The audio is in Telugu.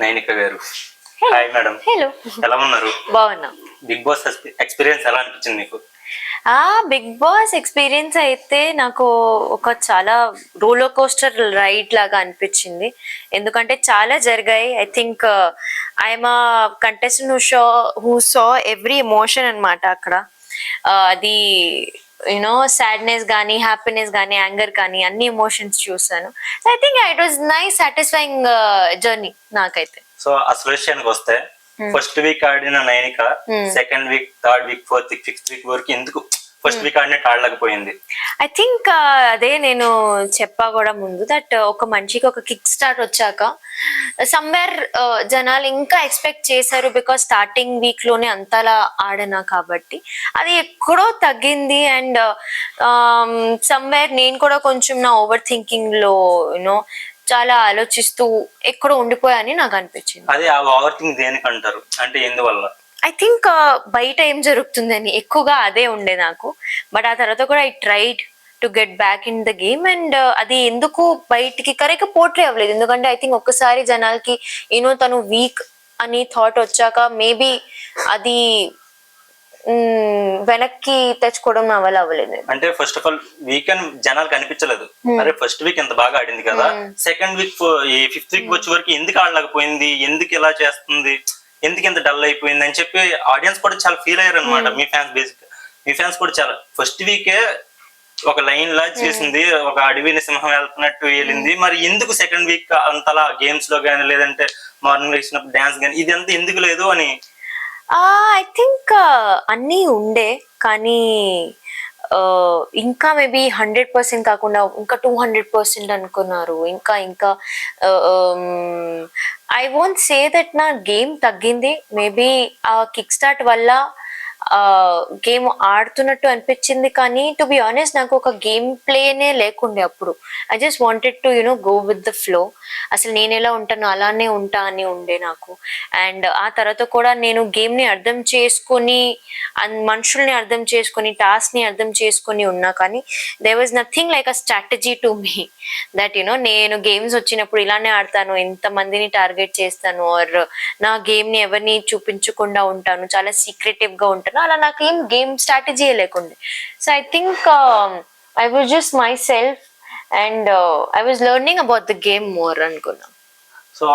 నైనిక గారు. హాయ్ మేడం హలో ఎలా ఉన్నారు? బాగున్నా. బిగ్ బాస్ ఎక్స్పీరియన్స్ ఎలా అనిపించింది మీకు? ఆ బిగ్ బాస్ ఎక్స్పీరియన్స్ అయితే నాకు ఒక చాలా రోలర్ కోస్టర్ రైడ్ లాగా అనిపించింది. ఎందుకంటే చాలా జరిగాయి. I think I'm contestant who show who saw every emotion అనమాట అక్కడ. Uh, అది యునో సాడ్నెస్ కానీ హ్యాపీనెస్ కానీ యాంగర్ కానీ అన్ని ఎమోషన్స్ చూసాను. I think it was nice satisfying journey నాకైతే. సో అసలు విషయానికి వస్తే ఫస్ట్ వీక్ ఆడిన Nainika second week third week fourth week fifth week వరకు ఎందుకు ఫస్ట్ వీక్ ఆడినట్టు ఆడలేకపోయింది ఐ థింక్ అదే నేను చెప్పా కూడా ముందు దట్ ఒక మనిషికి ఒక కిక్ స్టార్ట్ వచ్చాక సమ్వేర్ జనాలు ఇంకా ఎక్స్పెక్ట్ చేశారు బికాస్ స్టార్టింగ్ వీక్లోనే అంతలా ఆడనా కాబట్టి. అది ఎక్కడో తగ్గింది అండ్ సమ్వేర్ నేను కూడా కొంచెం నా ఓవర్ థింకింగ్లో యూనో చాలా ఆలోచిస్తూ ఎక్కడో ఉండిపోయాని నాకు అనిపించింది. అదే ఆ ఓవర్ థింక్ దేనికి అంటారు అంటే ఎందువల్ల? ఐ థింక్ బయట ఏం జరుగుతుందని ఎక్కువగా అదే ఉండే నాకు. బట్ ఆ తర్వాత కూడా I tried to get back in the game and అది ఎందుకు బయటికి కరెక్ట్ పోట్లే అవ్వలేదు. ఎందుకంటే ఐ థింక్ ఒక్కసారి జనాలకి యూనో తను వీక్ అని థాట్ వచ్చాక మేబీ అది వెనక్కి తెచ్చుకోవడం నా వల్ల అవ్వలేదు. అంటే ఫస్ట్ ఆఫ్ ఆల్ వీకెండ్ జనాలకు అనిపించలేదు. అరే ఫస్ట్ వీక్ ఎంత బాగా ఆడింది కదా. సెకండ్ వీక్ ఈ ఫిఫ్త్ వీక్ వచ్చే వరకు ఎందుకు ఆడలేకపోయింది? ఎందుకు ఇలా చేస్తుంది? ఎందుకు ఇంత డల్ అయిపోయింది అని చెప్పి ఆడియన్స్ కూడా చాలా ఫీల్ అయ్యారు అనమాట మీ ఫ్యాన్స్ బేసిక్ మీ ఫ్యాన్స్ కూడా చాలా. ఫస్ట్ వీకే ఒక లైన్ లా చేసింది ఒక అడవిని సింహం వెళ్తున్నట్టు వెళ్ళింది. మరి ఎందుకు సెకండ్ వీక్ అంతలా గేమ్స్లో గానీ లేదంటే మార్నింగ్ వేసినప్పుడు డాన్స్ గానీ ఇది అంతా ఎందుకు లేదు అని? ఐ థింక్ అన్నీ ఉండే. కానీ ఇంకా మేబీ హండ్రెడ్ పర్సెంట్ కాకుండా ఇంకా టూ హండ్రెడ్ పర్సెంట్ అనుకున్నారు. ఇంకా ఇంకా ఐ వోంట్ సే దట్ నా గేమ్ తగ్గింది. మేబీ ఆ కిక్ స్టార్ట్ వల్ల గేమ్ ఆడుతున్నట్టు అనిపించింది కానీ టు బి ఆనెస్ట్ నాకు ఒక గేమ్ ప్లేనే లేకుండే అప్పుడు. I just wanted to you know go with the flow అసలు నేను ఎలా ఉంటానో అలానే ఉంటా అని ఉండే నాకు. అండ్ ఆ తర్వాత కూడా నేను గేమ్ని అర్థం చేసుకొని అన్- మనుషుల్ని అర్థం చేసుకొని టాస్క్ని ని అర్థం చేసుకొని ఉన్నా కానీ they was nothing like a strategy to me that you know నేను గేమ్స్ వచ్చినప్పుడు ఇలానే ఆడతాను ఎంతమందిని టార్గెట్ చేస్తాను ఆర్ నా గేమ్ని ఎవరిని చూపించకుండా ఉంటాను చాలా సీక్రెటివ్గా గా అనుకుంటున్నా అలా నాకు ఏం గేమ్ స్ట్రాటజీ లేకుండే. So I think I was just myself and I was learning about the game more అనుకున్నా. సో